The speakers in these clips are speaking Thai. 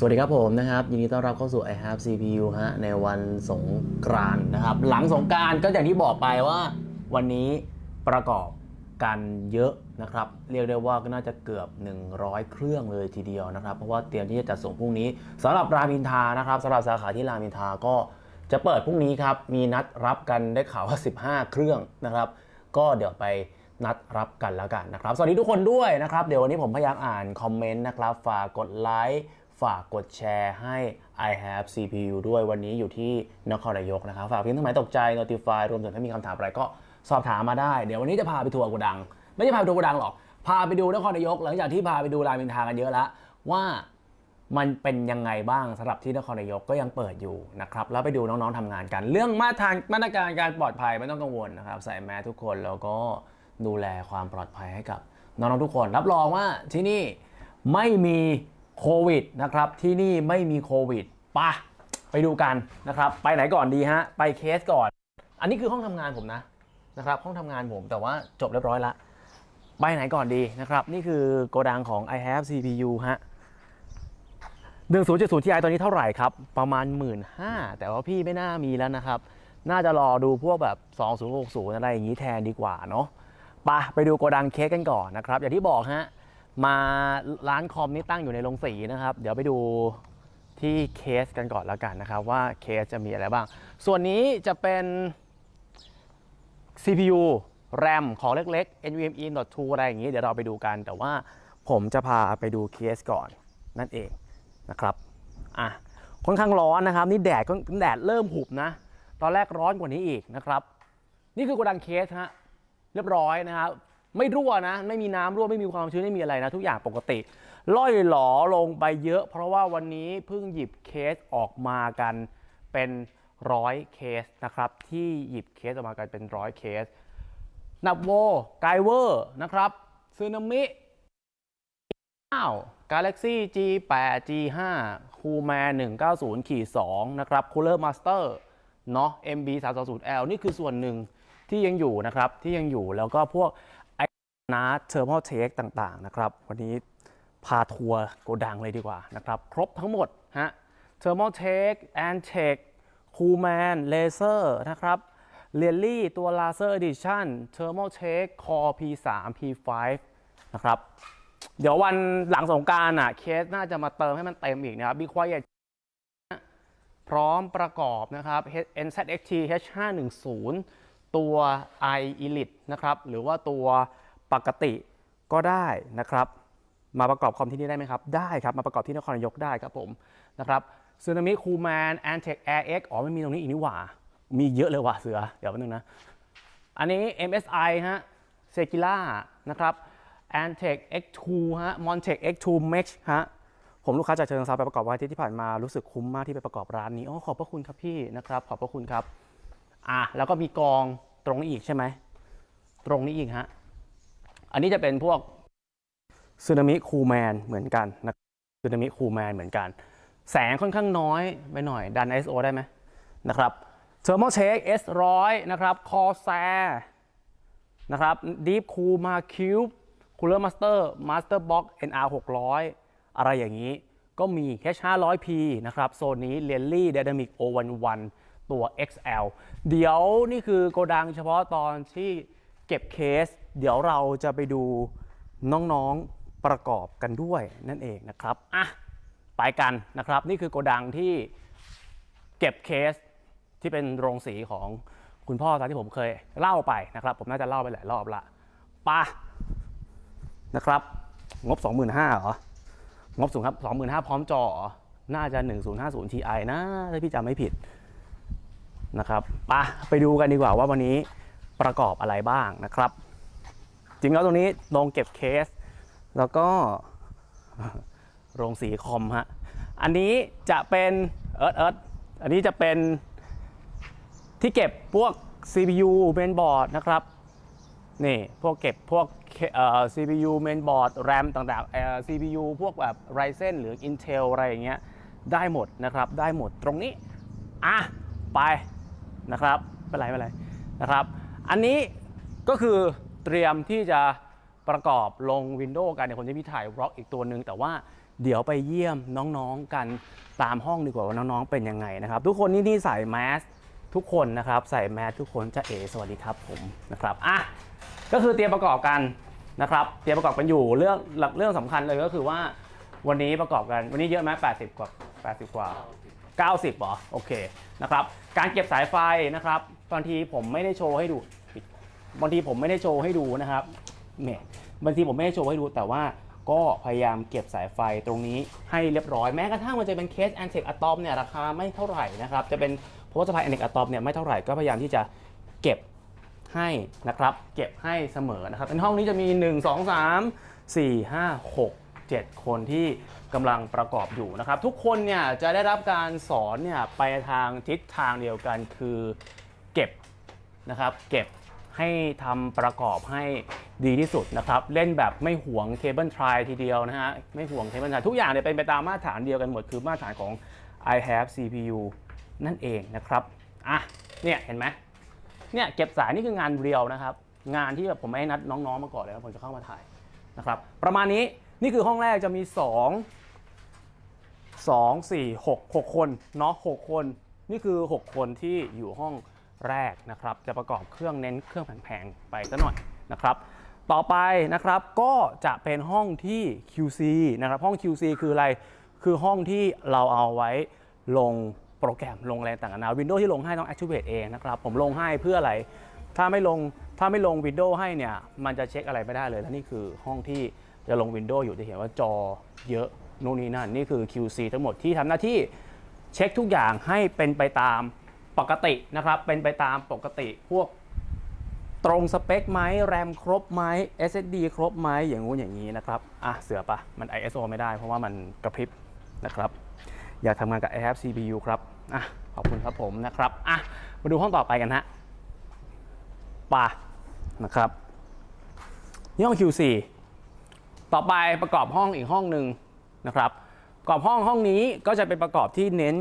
สวัสดีครับผมนะครับ ยินดีต้อนรับเข้าสู่ i have CPU ฮะในวันสงกรานนะครับ หลังสงกรานก็อย่างที่บอกไปว่าวันนี้ประกอบกันเยอะนะครับ เรียกได้ว่าก็น่าจะเกือบ 100 เครื่องเลยทีเดียวนะครับ เพราะว่าเตรียมที่จะจัดส่งพรุ่งนี้สำหรับรามินทานะครับสำหรับสาขาที่รามินทาก็จะเปิดพรุ่งนี้ครับมีนัดรับกันได้ข่าวว่า 15 เครื่องนะครับ ก็เดี๋ยวไปนัดรับกันแล้วกันนะครับ สวัสดีทุกคนด้วยนะครับ เดี๋ยววันนี้ผมพยายามอ่านคอมเมนต์นะครับ ฝากกดไลค์ ฝากกดแชร์ให้ I have CPU ด้วยวันนี้อยู่ที่นครนายกนะครับ ฝากเพียงทั้งหมายตกใจ notify รวมถึงถ้ามีคำถามอะไรก็สอบถามมาได้ เดี๋ยววันนี้จะพาไปทัวร์โกดัง ไม่ใช่พาไปทัวร์โกดังหรอก พาไปดูนครนายก หลังจากที่พาไปดูรามอินทากันเยอะแล้วว่ามันเป็นยังไงบ้างสำหรับที่นครนายกก็ยังเปิดอยู่นะครับ แล้วไปดูน้องๆทำงานกัน เรื่องมาตรฐานมาตรการการปลอดภัยไม่ต้องกังวลนะครับ ใส่แมสทุกคนแล้วก็ดูแลความปลอดภัยให้กับน้องๆทุกคน รับรองว่าที่นี่ไม่มี โควิดนะครับที่นี่ไม่มีโควิดปะไปดูกันนะครับไปไหนก่อนดีฮะไปเคสก่อน อันนี้คือห้องทำงานผมนะนะครับห้องทำงานผมแต่ว่าจบเรียบร้อยละไปไหนก่อนดีนะครับนี่คือโกดังของ i have CPU ฮะ1070 Ti ตอนนี้เท่าไหร่ครับ ประมาณ1 5ื่นแต่ว่าพี่ไม่น่ามีแล้วนะครับ น่าจะรอดูพวกแบบ2060อะไรอย่างนี้แทนดีกว่าเนาะไปะไปดูโกดังเคสกันก่อนนะครับ อย่างที่บอกฮะ มาร้านคอมนี่ตั้งอยู่ในโรงสีนะครับ เดี๋ยวไปดูที่เคสกันก่อนแล้วกันนะครับ ว่าเคสจะมีอะไรบ้าง ส่วนนี้จะเป็น CPU RAM ของเล็กๆ NVMe Not 2อะไรอย่างนี้ เดี๋ยวเราไปดูกัน แต่ว่าผมจะพาไปดูเคสก่อนนั่นเองนะครับอะค่อนข้างร้อนนะครับ นี่แดดก็แดดเริ่มหุบนะ ตอนแรกร้อนกว่านี้อีกนะครับ นี่คือโกดังเคสฮะเรียบร้อยนะครับ ไม่รั่วนะ ไม่มีน้ำรั่วไม่มีความชื้นไม่มีอะไรนะ ทุกอย่างปกติล่อยหลอลงไปเยอะ เพราะว่าวันนี้เพิ่งหยิบเคสออกมากันเป็นร้อยเคสนะครับ ที่หยิบเคสออกมากันเป็นร้อยเคส นับโวไกเวอร์นะครับซึนามิ้9 Galaxy G8 G5 Coolman 190ขีด2นะครับ Cooler Master เนาะ MB 320L นี่คือส่วนหนึ่งที่ยังอยู่นะครับ ที่ยังอยู่แล้วก็พวก นาเทอร์ l เทคต่างๆนะครับ วันนี้พาทัวร์โกดังเลยดีกว่านะครับ ครบทั้งหมดฮะ Thermal Take Antec Coolman Laser นะครับเ e ลลี่ตัว Laser Edition Thermal Take Core P3 P5 นะครับ เดี๋ยววันหลังสงการอะ เคสน่าจะมาเติมให้มันเต็มอีกนะครับ Be Quiet พร้อมประกอบนะครับ NZXT H510 ตัว i Elite นะครับ หรือว่าตัว ปกติก็ได้นะครับ มาประกอบคอมที่นี่ได้ไหมครับ ได้ครับ มาประกอบที่นครนายกได้ครับผมนะครับซูนามิคูแมน Antec Air X อ๋อไม่มีตรงนี้อีกนี่หว่า มีเยอะเลยว่ะเสือ เดี๋ยวแป๊บนึงนะ อันนี้ MSI ฮะ s e g i l a นะครับ Antec X2 ฮะ Montec X2 Max ฮะ ผมลูกค้าจากเชิงซาไปประกอบวันอาทิตย์ที่ผ่านมารู้สึกคุ้มมากที่ไปประกอบร้านนี้ อ๋อ ขอบพระคุณครับพี่นะครับ ขอบพระคุณครับ อะ แล้วก็มีกองตรงนี้อีกใช่ไหม ตรงนี้อีกฮะ อันนี้จะเป็นพวกซึนามิคูแมนเหมือนกันนะซึนามิคูแมนเหมือนกัน แสงค่อนข้างน้อยไปหน่อย ดัน ISO ได้ไหมนะครับ Thermal Check S100 นะครับ Corsair นะครับ Deep Cool Ma Cube Cooler Master Master Box NR 600 อะไรอย่างนี้ ก็มีแคช 500P นะครับ โซนนี้ l e l y Dynamic O11 ตัว XL เดี๋ยวนี่คือโกดังเฉพาะตอนที่ เก็บเคส เดี๋ยวเราจะไปดูน้องๆประกอบกันด้วยนั่นเองนะครับอะไปกันนะครับ นี่คือโกดังที่เก็บเคสที่เป็นโรงสีของคุณพ่อตามที่ผมเคยเล่าไปนะครับ ผมน่าจะเล่าไปหลายรอบละปะนะครับ งบ 25,000เหรอ งบสูงครับ 25,000 พร้อมจอเหรอน่าจะ 1050 Ti นะ ถ้าพี่จำไม่ผิดนะครับปะไปดูกันดีกว่าว่าวันนี้ ประกอบอะไรบ้างนะครับ จริงแล้วตรงนี้โรงเก็บเคส แล้วก็โรงสีคอมฮะ อันนี้จะเป็นเอิร์ธเอิร์ธอันนี้จะเป็นที่เก็บพวก CPU mainboard นะครับ นี่พวกเก็บพวกเอ่อ CPU mainboard RAM ต่างๆเอ่อ CPU พวกแบบ Ryzen หรือ Intel อะไรอย่างเงี้ยได้หมดนะครับ ได้หมดตรงนี้ อะ ไปนะครับไม่เป็นไรไม่เป็นไรนะครับ อันนี้ก็คือเตรียมที่จะประกอบลง Windows กันเดี๋ยวผมจะมีถ่ายบล็อกอีกตัวหนึ่งแต่ว่าเดี๋ยวไปเยี่ยมน้องๆกันตามห้องดีกว่าว่าน้องๆเป็นยังไงนะครับ ทุกคนนี่นี่ใส่แมสทุกคนนะครับใส่แมสทุกคนจะเอสวัสดีครับผมนะครับอะก็คือเตรียมประกอบกันนะครับ เตรียมประกอบกันอยู่เรื่องหลักเรื่องสำคัญเลยก็คือว่าวันนี้ประกอบกันวันนี้เยอะไหม80 กว่า 80 กว่า 90เหรอโอเคนะครับการเก็บสายไฟนะครับบางทีผมไม่ได้โชว์ให้ดู บางทีผมไม่ได้โชว์ให้ดูนะครับแหมบางทีผมไม่ได้โชว์ให้ดูแต่ว่าก็พยายามเก็บสายไฟตรงนี้ให้เรียบร้อยแม้กระทั่งมันจะเป็นเคสแอนเทคอะตอมเนี่ยราคาไม่เท่าไหร่นะครับจะเป็นเพราะว่าสายแอนเทคอะตอมเนี่ยไม่เท่าไหร่ก็พยายามที่จะเก็บให้นะครับ เก็บให้เสมอนะครับในห้องนี้จะมี 1 2 3 4 5 6 7 คนที่กำลังประกอบอยู่นะครับ ทุกคนเนี่ยจะได้รับการสอนเนี่ยไปทางทิศทางเดียวกันคือเก็บนะครับ เก็บ ให้ทำประกอบให้ดีที่สุดนะครับ เล่นแบบไม่ห่วงเคเบิลทรายทีเดียวนะฮะ ไม่ห่วงเคเบิลทรายทุกอย่างเนี่ยเป็นไปตามมาตรฐานเดียวกันหมด คือมาตรฐานของ i have CPU นั่นเองนะครับ อะ เนี่ยเห็นไหมเนี่ยเก็บสายนี่คืองานเรียวนะครับ งานที่แบบผมไม่ให้นัดน้องๆมาก่อนเลยนะผมจะเข้ามาถ่ายนะครับ ประมาณนี้นี่คือห้องแรกจะมี 2 2 4 6 6 คนเนาะ6คน นี่คือ 6 คนที่อยู่ห้อง แรกนะครับ จะประกอบเครื่องเน้นเครื่องแพงๆไปซะหน่อยนะครับ ต่อไปนะครับก็จะเป็นห้องที่ QC นะครับห้อง QC คืออะไร คือห้องที่เราเอาไว้ลงโปรแกรมลงอะไรต่างๆนา Windows ที่ลงให้ต้อง Activate เองนะครับ ผมลงให้เพื่ออะไร ถ้าไม่ลงถ้าไม่ลง Windows ให้เนี่ย มันจะเช็คอะไรไม่ได้เลย และนี่คือห้องที่จะลง Windows อยู่จะเห็นว่าจอเยอะนู่นนี่นั่น นี่คือ QC ทั้งหมดที่ทำหน้าที่เช็คทุกอย่างให้เป็นไปตาม ปกตินะครับ เป็นไปตามปกติพวกตรงสเปคไหมแรมครบไหม SSD ครบไหมอย่างงู้นอย่างนี้นะครับ อะ เสือปะมัน ISO ไม่ได้เพราะว่ามันกระพริบนะครับ อยากทำงานกับ i have CPU ครับ อะ ขอบคุณครับผมนะครับ อะ มาดูห้องต่อไปกันฮะป่ะนะครับนี่ห้อง Q4 ต่อไปประกอบห้องอีกห้องหนึ่งนะครับ ประกอบห้องห้องนี้ก็จะเป็นประกอบที่เน้น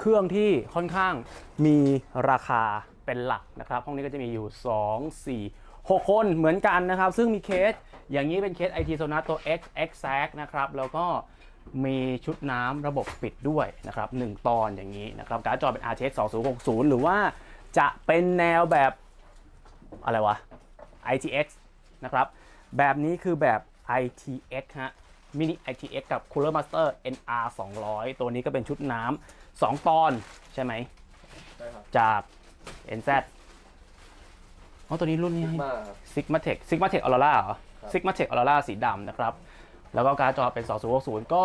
เครื่องที่ค่อนข้างมีราคาเป็นหลักนะครับ ห้องนี้ก็จะมีอยู่ 2 4 6 คนเหมือนกันนะครับ ซึ่งมีเคสอย่างนี้เป็นเคส IT Sonar ตัว X Exact นะครับ แล้วก็มีชุดน้ำระบบปิดด้วยนะครับ 1 ตอนอย่างนี้นะครับ การ์ดจอเป็น RTX 2060 หรือว่าจะเป็นแนวแบบอะไรวะ ITX นะครับ แบบนี้คือแบบ ITX ฮะ Mini ITX กับ Cooler Master NR 200 ตัวนี้ก็เป็นชุดน้ำ 2ตอนใช่ไหมใช่ครับจาก NZ อ๋อตัวนี้รุ่นนี้ มากครับ Sigma Tech Sigma Tech Aurora เหรอ ครับ Sigma Tech Aurora สีดำนะครับ แล้วก็การ์ดจอเป็น 2060 ก็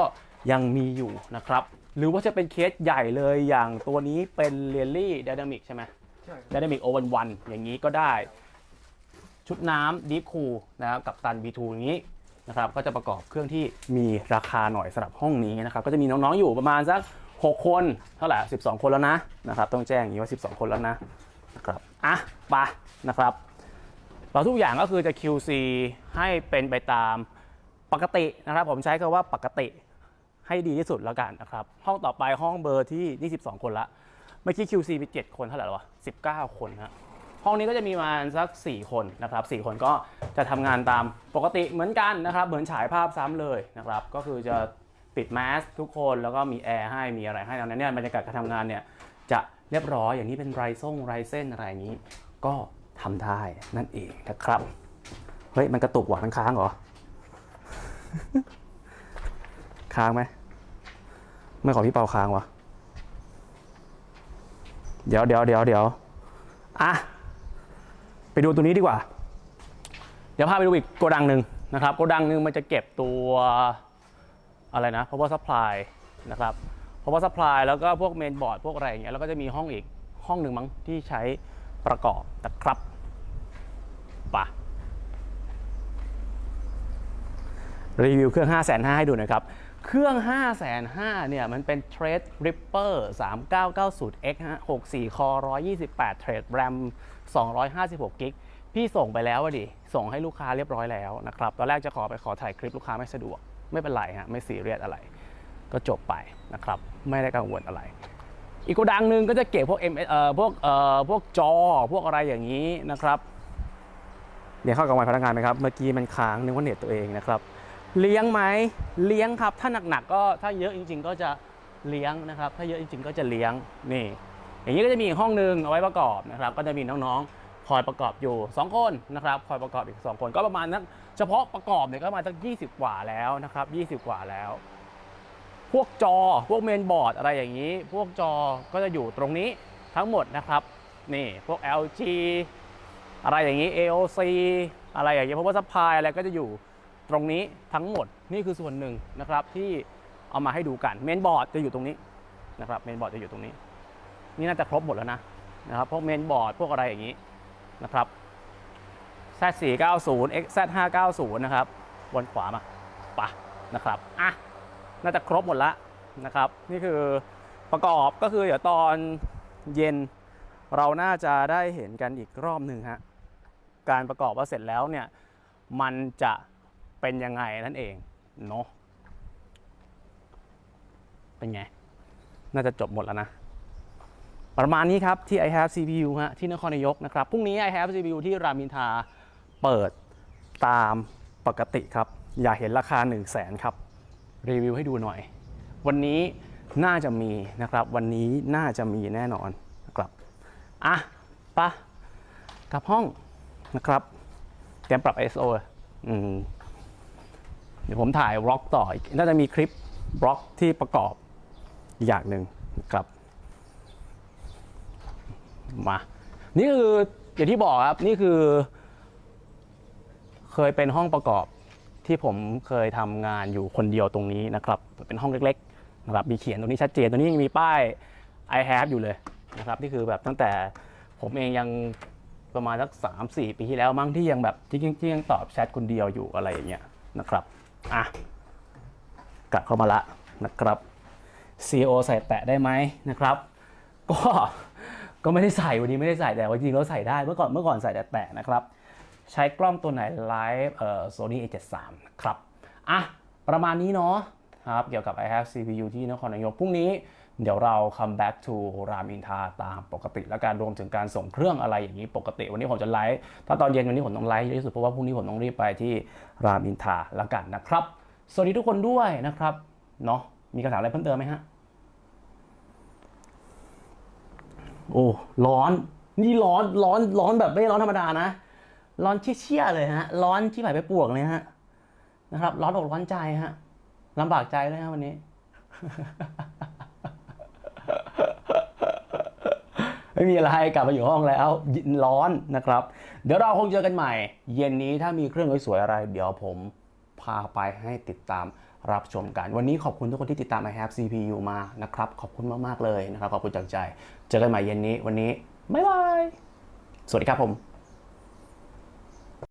ยังมีอยู่นะครับ หรือว่าจะเป็นเคสใหญ่เลยอย่างตัวนี้เป็น r e a l l y Dynamic ใช่ไหม ใช่ Dynamic O 1 1 อย่างนี้ก็ได้ ชุดน้ำ Deep Cool นะครับกับตัน V2 อย่างนี้นะครับ ก็จะประกอบเครื่องที่มีราคาหน่อยสำหรับห้องนี้นะครับ ก็จะมีน้องๆอยู่ประมาณสัก 6 คนเท่าไหร่12 คนแล้วนะนะครับต้องแจ้งอย่างนี้ว่า 12 คนแล้วนะนะครับอะไปนะครับ เราทุกอย่างก็คือจะ QC ให้เป็นไปตามปกตินะครับ ผมใช้คำว่าปกติให้ดีที่สุดแล้วกันนะครับ ห้องต่อไปห้องเบอร์ที่นี่12คนละเมื่อกี้ QC มี7คนเท่าไหร่แล้ววะ19 คนฮะห้องนี้ก็จะมีมาสัก 4 คนนะครับ 4 คนก็จะทำงานตามปกติเหมือนกันนะครับ เหมือนฉายภาพซ้ำเลยนะครับ ก็คือจะ ปิดแมสทุกคนแล้วก็มีแอร์ให้มีอะไรให้ดังนั้นเนี่ยบรรยากาศการทำงานเนี่ยจะเรียบร้อยอย่างนี้เป็นไรซ่งไรเส้นอะไรอย่างนี้ ก็ทำได้นั่นเองนะครับ เฮ้ย มันกระตุกหวานค้างเหรอ ค้างไหมไม่ขอพี่เปาค้างวะเดี๋ยวเดี๋ยวเดี๋ยวเดี๋ยวอะไปดูตัวนี้ดีกว่า เดี๋ยวพาไปดูอีกโกดังหนึ่งนะครับ โกดังหนึ่งมันจะเก็บตัว อะไรนะ power supply นะครับ power supply แล้วก็พวกเมนบอร์ดพวกอะไรอย่างเงี้ยแล้วก็จะมีห้องอีกห้องหนึ่งมั้งที่ใช้ประกอบนะครับไปะรีวิวเครื่อง 5 5 0 0 0ให้ดูน่อยครับ เครื่อง 5 5 0 0 0เนี่ย มันเป็น Trade Ripper 3990X ฮะ64 คอ 128 Trade RAM 256 กิกพี่ส่งไปแล้วอะดิ ส่งให้ลูกค้าเรียบร้อยแล้วนะครับ ตอนแรกจะขอไปขอถ่ายคลิปลูกค้าไม่สะดวก ไม่เป็นไรฮะไม่ซีเรียสอะไร ก็จบไปนะครับ ไม่ได้กังวลอะไร อีกโกดังหนึ่งก็จะเก็บพวก M เอ่อพวกเอ่อพวกจอพวกอะไรอย่างนี้นะครับเดี๋ยวเข้ากับวันพนักงานไหมครับเมื่อกี้มันค้างนึกว่าเน็ตตัวเองนะครับ เลี้ยงไหมเลี้ยงครับ ถ้าหนักๆก็ถ้าเยอะจริง ๆ ก็จะเลี้ยงนะครับ ถ้าเยอะจริง ๆ ก็จะเลี้ยงนี่ อย่างนี้ก็จะมีห้องหนึ่งเอาไว้ประกอบนะครับ ก็จะมีน้องๆ คอยประกอบอยู่ 2 คนนะครับคอยประกอบอีก 2 คนก็ประมาณนั้นเฉพาะประกอบเนี่ยก็มาณสัก20 กว่าแล้วนะครับ20 กว่าแล้ว พวกจอพวกเมนบอร์ดอะไรอย่างนี้ พวกจอก็จะอยู่ตรงนี้ทั้งหมดนะครับนี่พวก LG อะไรอย่างนี้ AOC อะไรอย่างนี้เพราะว่าซัพพลายอะไรก็จะอยู่ตรงนี้ทั้งหมดนี่คือส่วนหนึ่งนะครับที่เอามาให้ดูกันเมนบอร์ดจะอยู่ตรงนี้นะครับเมนบอร์ดจะอยู่ตรงนี้ นี่น่าจะครบหมดแล้วนะนะครับพวกเมนบอร์ดพวกอะไรอย่างนี้ นะครับ Z490 XZ590 นะครับวนขวามาปะนะครับอะน่าจะครบหมดละนะครับ นี่คือประกอบก็คือเดี๋ยวตอนเย็นเราน่าจะได้เห็นกันอีกรอบหนึ่งฮะการประกอบว่าเสร็จแล้วเนี่ยมันจะเป็นยังไงนั่นเองเนาะเป็นไง น่าจะจบหมดแล้วนะ ประมาณนี้ครับที่ i have CPU ฮะที่นครนายกนะครับพรุ่งนี้ i have CPU ที่รามินทาเปิดตามปกติครับ อย่าเห็นราคา 1 0 0 0 0แสนครับ รีวิวให้ดูหน่อย วันนี้น่าจะมีนะครับ วันนี้น่าจะมีแน่นอนนะครับอะไปะกลับห้องนะครับเตรียมปรับ ISO อืมเดี๋ยวผมถ่ายบล็อกต่ออีกน่าจะมีคลิปบล็อกที่ประกอบอีกอย่างหนึ่งนะครับ มานี่คืออย่างที่บอกครับนี่คือ เคยเป็นห้องประกอบที่ผมเคยทำงานอยู่คนเดียวตรงนี้นะครับ เป็นห้องเล็กๆนะครับมีเขียนตรงนี้ชัดเจนตรงนี้ยังมีป้าย I have อยู่เลยนะครับนี่คือแบบตั้งแต่ผมเองยังประมาณสักสามสี่ปีที่แล้วมั้งที่ยังแบบที่ยังที่ยังตอบแชทคนเดียวอยู่อะไรอย่างเงี้ยนะครับอะกลับเข้ามาละนะครับ CEO ใส่แตะได้ไหมนะครับ ก็ ก็ไม่ได้ใส่วันนี้ไม่ได้ใส่แต่ว่าจริงๆแล้วใส่ได้เมื่อก่อนเมื่อก่อนใส่แต่แตะนะครับ ใช้กล้องตัวไหนไลฟ์เอ่อ Sony A73 ครับอะประมาณนี้เนาะครับเกี่ยวกับ i have CPU ที่นครนายกพรุ่งนี้เดี๋ยวเรา come back to รามอินทาตามปกติ และการรวมถึงการส่งเครื่องอะไรอย่างนี้ปกติ วันนี้ผมจะไลฟ์ถ้าตอนเย็นวันนี้ผมต้องไลฟ์ที่สุดเพราะว่าพรุ่งนี้ผมต้องรีบไปที่รามอินทาแล้วกันนะครับ สวัสดีทุกคนด้วยนะครับเนาะมีคำถามอะไรเพิ่มเติมไหมฮะ โอ้ร้อน นี่ร้อนร้อนร้อนแบบไม่ร้อนธรรมดานะ ร้อนเชี่ยเลยฮะ ร้อนที่ไหนไปปวกเลยฮะนะครับ ร้อนอกร้อนใจฮะลำบากใจเลยฮะวันนี้ไม่มีอะไรกลับมาอยู่ห้องแล้วร้อนนะครับ เดี๋ยวเราคงเจอกันใหม่ เย็นนี้ถ้ามีเครื่องสวยๆอะไร เดี๋ยวผมพาไปให้ติดตาม รับชมกัน วันนี้ขอบคุณทุกคนที่ติดตาม i have CPU มานะครับ ขอบคุณมาก ๆ เลยนะครับ ขอบคุณจากใจ เจอกันใหม่เย็นนี้วันนี้ บ๊ายบาย สวัสดีครับผม